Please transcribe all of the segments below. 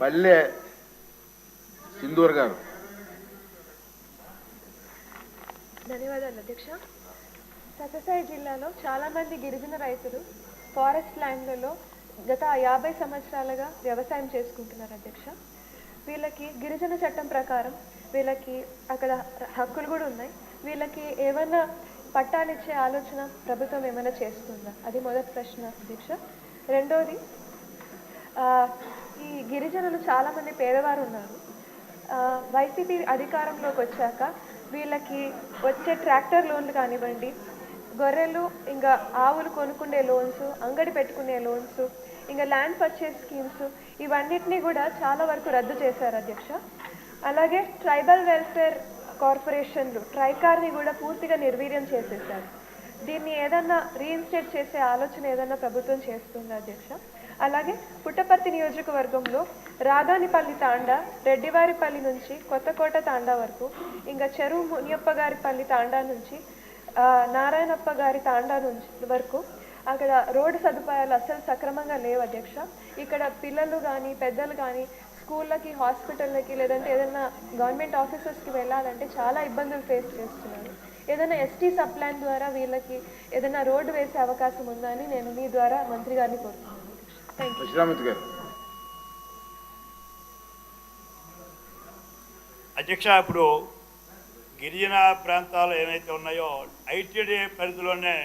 పల్లె సింధూర్ గారు. ధన్యవాదాలు అధ్యక్ష. సత్యసాయి జిల్లాలో చాలా మంది గిరిజన రైతులు ఫారెస్ట్ ల్యాండ్లలో గత యాభై సంవత్సరాలుగా వ్యవసాయం చేసుకుంటున్నారు అధ్యక్ష. వీళ్ళకి గిరిజన చట్టం ప్రకారం వీళ్ళకి అక్కడ హక్కులు కూడా ఉన్నాయి. వీళ్ళకి ఏమైనా పట్టాలు ఇచ్చే ఆలోచన ప్రభుత్వం ఏమైనా చేస్తుందా? అది మొదటి ప్రశ్న అధ్యక్ష. రెండోది ఆ, ఈ గిరిజనులు చాలామంది పేదవారు ఉన్నారు. వైసీపీ అధికారంలోకి వచ్చాక వీళ్ళకి వచ్చే ట్రాక్టర్ లోన్లు కానివ్వండి గొర్రెలు ఇంకా ఆవులు కొనుక్కునే లోన్స్ అంగడి పెట్టుకునే లోన్స్ ఇంకా ల్యాండ్ పర్చేస్ స్కీమ్స్ ఇవన్నిటినీ కూడా చాలా వరకు రద్దు చేశారు అధ్యక్ష. అలాగే ట్రైబల్ వెల్ఫేర్ కార్పొరేషన్లు ట్రైకార్ని కూడా పూర్తిగా నిర్వీర్యం చేసేశారు. దీన్ని ఏదన్నా రీఇన్స్టేట్ చేసే ఆలోచన ఏదన్నా ప్రభుత్వం చేస్తుందా అధ్యక్ష? అలాగే పుట్టపర్తి నియోజకవర్గంలో రాధానిపల్లి తాండా రెడ్డివారిపల్లి నుంచి కొత్తకోట తాండా వరకు ఇంకా చెరువు మునియప్ప గారిపల్లి తాండా నుంచి నారాయణప్ప గారి తాండా నుంచి వరకు అక్కడ రోడ్డు సదుపాయాలు అస్సలు సక్రమంగా లేవు అధ్యక్ష. ఇక్కడ పిల్లలు కానీ పెద్దలు కానీ స్కూళ్ళకి హాస్పిటళ్ళకి లేదంటే ఏదైనా గవర్నమెంట్ ఆఫీసెస్కి వెళ్ళాలంటే చాలా ఇబ్బందులు ఫేస్ చేస్తున్నారు. ఏదైనా ఎస్టీ సబ్ ప్లాన్ ద్వారా వీళ్ళకి ఏదైనా రోడ్డు వేసే అవకాశం ఉందని నేను మీ ద్వారా మంత్రి గారిని కోరుతున్నాను. విశ్రామిత్ గారు అధ్యక్ష ఇప్పుడు గిరిజన ప్రాంతాలు ఏవైతే ఉన్నాయో ఐటీడీ పరిధిలోనే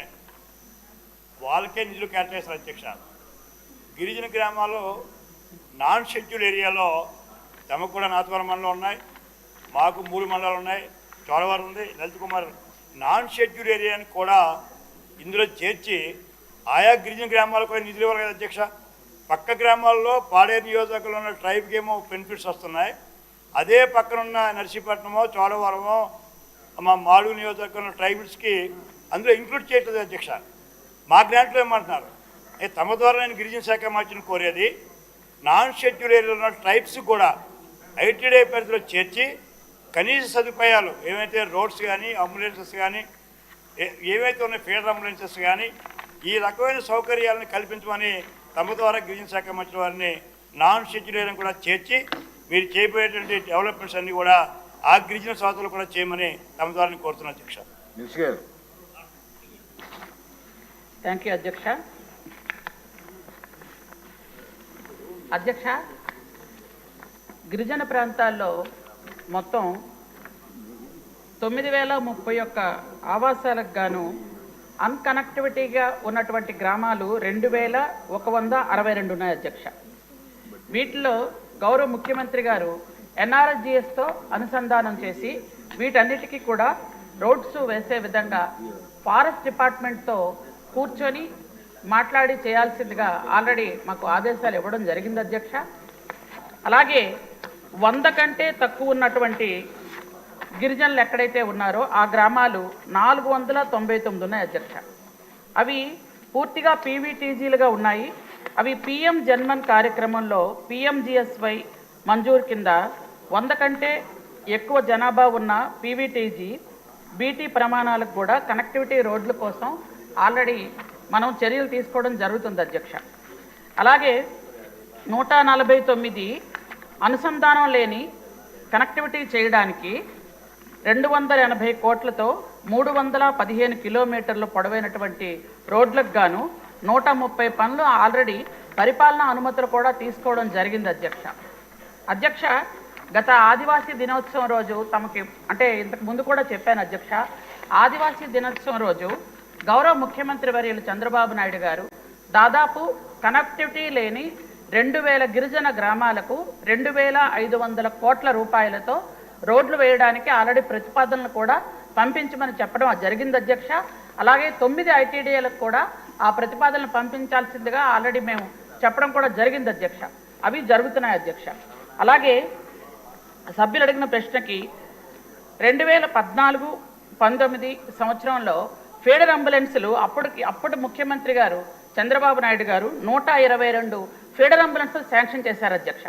వాళ్ళకే నిధులు కేటాయిస్తారు అధ్యక్ష. గిరిజన గ్రామాలు నాన్ షెడ్యూల్ ఏరియాలో తమకు కూడా నాతవరం మండలం ఉన్నాయి మాకు మూడు మండలాలు ఉన్నాయి చోడవరం ఉంది లలిత్ కుమార్. నాన్ షెడ్యూల్ ఏరియాని కూడా ఇందులో చేర్చి ఆయా గిరిజన గ్రామాలకు కూడా నిధులు ఇవ్వాలి కదా అధ్యక్ష. పక్క గ్రామాల్లో పాడేరు నియోజకవర్గంలో ఉన్న ట్రైబ్కి ఏమో బెనిఫిట్స్ వస్తున్నాయి. అదే పక్కనున్న నర్సీపట్నమో చోడవరమో మా మాడు నియోజకవర్గంలో ట్రైబల్స్కి అందులో ఇంక్లూడ్ చేయట్లేదు అధ్యక్ష. మా గ్రాంట్లో ఏమంటున్నారు? తమ ద్వారా నేను గిరిజన శాఖ మార్చిన కోరేది నాన్ షెడ్యూల్ ఏరియాలో ఉన్న ట్రైబ్స్ కూడా ఐటీడీ పరిధిలో చేర్చి కనీస సదుపాయాలు ఏవైతే రోడ్స్ కానీ అంబులెన్సెస్ కానీ ఏ- ఏవైతే ఉన్నాయి ఫీడర్ అంబులెన్సెస్ కానీ ఈ రకమైన సౌకర్యాలను కల్పించమని తమ ద్వారా గిరిజన శాఖ మంత్రి వారిని నాన్ షెడ్యూల్ ఏరియాను కూడా చేర్చి మీరు చేయబోయేటువంటి డెవలప్మెంట్స్ అన్నీ కూడా ఆ గిరిజన సోదరులు కూడా చేయమని తమ ద్వారా కోరుతున్నాను అధ్యక్ష. థ్యాంక్ యూ అధ్యక్ష. అధ్యక్ష గిరిజన ప్రాంతాల్లో మొత్తం తొమ్మిది వేల ముప్పై ఒక్క ఆవాసాలకు గాను అన్కనెక్టివిటీగా ఉన్నటువంటి గ్రామాలు రెండు వేల ఒక వంద అరవై రెండు ఉన్నాయి అధ్యక్ష. వీటిలో గౌరవ ముఖ్యమంత్రి గారు ఎన్ఆర్జిఎస్తో అనుసంధానం చేసి వీటన్నిటికీ కూడా రోడ్స్ వేసే విధంగా ఫారెస్ట్ డిపార్ట్మెంట్తో కూర్చొని మాట్లాడి చేయాల్సిందిగా ఆల్రెడీ మాకు ఆదేశాలు ఇవ్వడం జరిగింది అధ్యక్ష. అలాగే వంద కంటే తక్కువ ఉన్నటువంటి గిరిజనులు ఎక్కడైతే ఉన్నారో ఆ గ్రామాలు నాలుగు వందల తొంభై తొమ్మిది ఉన్నాయి అధ్యక్ష. అవి పూర్తిగా పీవీటీజీలుగా ఉన్నాయి. అవి పిఎం జన్మన్ కార్యక్రమంలో పిఎంజిఎస్వై మంజూరు కింద వంద కంటే ఎక్కువ జనాభా ఉన్న పీవీటీజీ బీటీ ప్రమాణాలకు కూడా కనెక్టివిటీ రోడ్ల కోసం ఆల్రెడీ మనం చర్యలు తీసుకోవడం జరుగుతుంది అధ్యక్ష. అలాగే నూట నలభై తొమ్మిది అనుసంధానం లేని కనెక్టివిటీ చేయడానికి రెండు వందల ఎనభై కోట్లతో మూడు వందల పదిహేను కిలోమీటర్లు పొడవైనటువంటి రోడ్లకు గాను నూట ముప్పై పనులు ఆల్రెడీ పరిపాలనా అనుమతులు కూడా తీసుకోవడం జరిగింది అధ్యక్ష. అధ్యక్ష గత ఆదివాసీ దినోత్సవం రోజు తమకి అంటే ఇంతకు ముందు కూడా చెప్పాను అధ్యక్ష ఆదివాసీ దినోత్సవం రోజు గౌరవ ముఖ్యమంత్రి వర్యులు చంద్రబాబు నాయుడు గారు దాదాపు కనెక్టివిటీ లేని రెండు వేల గిరిజన గ్రామాలకు రెండు వేల ఐదు వందల కోట్ల రూపాయలతో రోడ్లు వేయడానికి ఆల్రెడీ ప్రతిపాదనలు కూడా పంపించమని చెప్పడం జరిగింది అధ్యక్ష. అలాగే తొమ్మిది ఐటీడీఏలకు కూడా ఆ ప్రతిపాదనలు పంపించాల్సిందిగా ఆల్రెడీ మేము చెప్పడం కూడా జరిగింది అధ్యక్ష. అవి జరుగుతున్నాయి అధ్యక్ష. అలాగే సభ్యులు అడిగిన ప్రశ్నకి రెండు వేల పద్నాలుగు పంతొమ్మిది సంవత్సరంలో ఫీడర్ అంబులెన్సులు అప్పటికి అప్పటి ముఖ్యమంత్రి గారు చంద్రబాబు నాయుడు గారు నూట ఇరవై రెండు ఫీడర్ అంబులెన్సులు శాంక్షన్ చేశారు అధ్యక్ష.